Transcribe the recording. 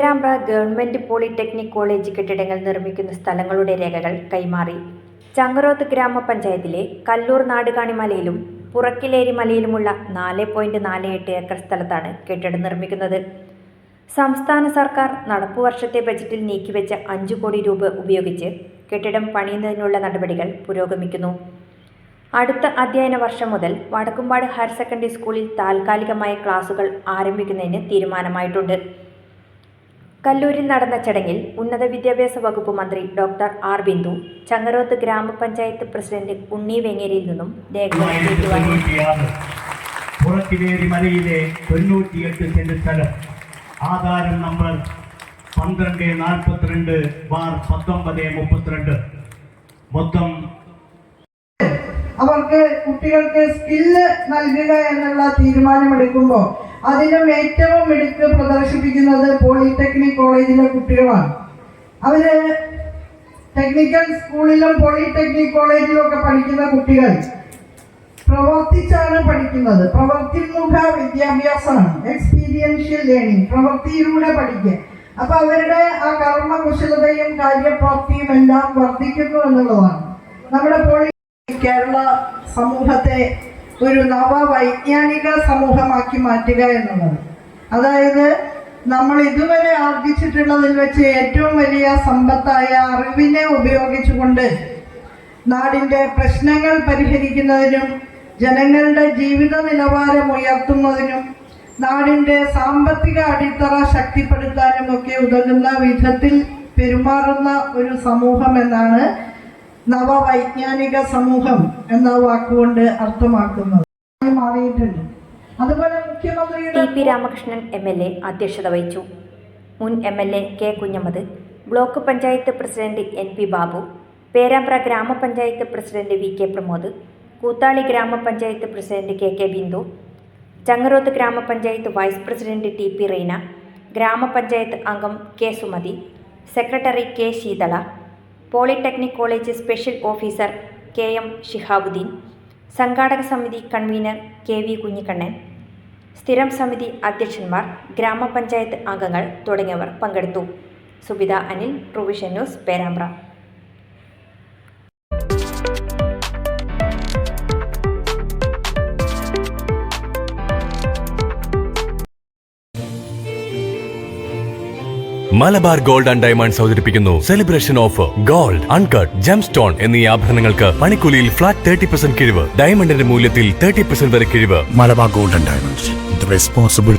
Perambra government polytechnic college കെട്ടിടങ്ങൾ നിർമ്മിക്കുന്ന സ്ഥലങ്ങളുടെ രേഖകൾ കൈമാറി. ചങ്ങരോത്ത് ഗ്രാമപഞ്ചായത്തിലെ കല്ലൂർ നാടുകാണിമലയിലും പുറക്കിലേരിമലയിലുമുള്ള പുറക്കിലേരി മലയിലുമുള്ള നാല് പോയിന്റ് നാല് എട്ട് ഏക്കർ സ്ഥലത്താണ് കെട്ടിടം നിർമ്മിക്കുന്നത്. സംസ്ഥാന സർക്കാർ നടപ്പു വർഷത്തെ ബജറ്റിൽ നീക്കിവെച്ച അഞ്ചു കോടി രൂപ ഉപയോഗിച്ച് കെട്ടിടം പണിയുന്നതിനുള്ള നടപടികൾ പുരോഗമിക്കുന്നു. അടുത്ത അധ്യയന വർഷം മുതൽ വടക്കുംപാട് ഹയർ സെക്കൻഡറി സ്കൂളിൽ താൽക്കാലികമായ ക്ലാസുകൾ ആരംഭിക്കുന്നതിന് തീരുമാനമായിട്ടുണ്ട്. കല്ലൂരിൽ നടന്ന ചടങ്ങിൽ ഉന്നത വിദ്യാഭ്യാസ വകുപ്പ് മന്ത്രി ഡോക്ടർ ആർ ബിന്ദു ചങ്ങരോത്ത് ഗ്രാമപഞ്ചായത്ത് പ്രസിഡന്റ് ഉണ്ണി വെങ്ങേരിയിൽ നിന്നും മലയിലെ തൊണ്ണൂറ്റിയെട്ട് സെന്റ് സ്ഥലം. ആധാരം നമ്പർ പന്ത്രണ്ട് നാൽപ്പത്തിരണ്ട് ബാർ പത്തൊമ്പത് മുപ്പത്തിരണ്ട്. മൊത്തം അവർക്ക് കുട്ടികൾക്ക് സ്കില്ല് നൽകുക എന്നുള്ള തീരുമാനമെടുക്കുമ്പോൾ അതിനും ഏറ്റവും മിടുക്ക് പ്രദർശിപ്പിക്കുന്നത് പോളിടെക്നിക് കോളേജിലെ കുട്ടികളാണ്. അവർ ടെക്നിക്കൽ സ്കൂളിലും പോളിടെക്നിക് കോളേജിലും ഒക്കെ പഠിക്കുന്ന കുട്ടികൾ. പ്രവർത്തിച്ചാണ് പഠിക്കുന്നത്. പ്രവർത്തിമുഖ വിദ്യാഭ്യാസമാണ്. എക്സ്പീരിയൻഷ്യൽ ലേണിംഗ് പ്രവൃത്തിയിലൂടെ പഠിക്കുക. അപ്പൊ അവരുടെ ആ കർമ്മകുശലതയും കാര്യപ്രാപ്തിയും എല്ലാം വർദ്ധിക്കുന്നു എന്നുള്ളതാണ്. നമ്മുടെ പോളി കേരള സമൂഹത്തെ ഒരു നവ നവവൈജ്ഞാനിക സമൂഹമാക്കി മാറ്റുക എന്നുള്ളത്. അതായത് നമ്മൾ ഇതുവരെ ആർജിച്ചിട്ടുള്ളതിൽ വെച്ച് ഏറ്റവും വലിയ സമ്പത്തായ അറിവിനെ ഉപയോഗിച്ചുകൊണ്ട് നാടിന്റെ പ്രശ്നങ്ങൾ പരിഹരിക്കുന്നതിനും ജനങ്ങളുടെ ജീവിത നിലവാരം ഉയർത്തുന്നതിനും നാടിന്റെ സാമ്പത്തിക അടിത്തറ ശക്തിപ്പെടുത്താനും ഒക്കെ ഉതകുന്ന വിധത്തിൽ പെരുമാറുന്ന ഒരു സമൂഹം എന്നാണ് നവവൈജ്ഞാനിക സമൂഹം എന്ന വാക്കുകൊണ്ട് അർത്ഥമാക്കുന്നത്. മാറിയിട്ടുണ്ട്. അതുപോലെ മുഖ്യമന്ത്രിയുടെ P Ramakrishnan M L A അധ്യക്ഷത വഹിച്ചു. മുൻ M L A K Kunhammad block panchayat president N P Babu Perambra ഗ്രാമപഞ്ചായത്ത് president V K Pramod Koothali ഗ്രാമപഞ്ചായത്ത് president K K Bindu Changaroth ഗ്രാമപഞ്ചായത്ത് vice president T P Reena ഗ്രാമപഞ്ചായത്ത് അംഗം K Sumathi secretary K Sheethala polytechnic college special officer K M Shihabuddin സംഘാടക സമിതി convener K V Kunhikannan സ്ഥിരം സമിതി അധ്യക്ഷന്മാർ ഗ്രാമപഞ്ചായത്ത് അംഗങ്ങൾ തുടങ്ങിയവർ പങ്കെടുത്തു. Subitha Anil provision news Perambra. Malabar gold and diamonds അവതരിപ്പിക്കുന്നു. Celebration offer gold uncut gem stone എന്നീ ആഭരണങ്ങൾക്ക് പണിക്കൂലിയിൽ ഫ്ലാറ്റ് തേർട്ടി പെർസെന്റ് കിഴിവ് ഡയമണ്ടിന്റെ മൂല്യത്തിൽ തേർട്ടി പെർസെന്റ് വരെ കിഴിവ്. Malabar gold and diamonds responsible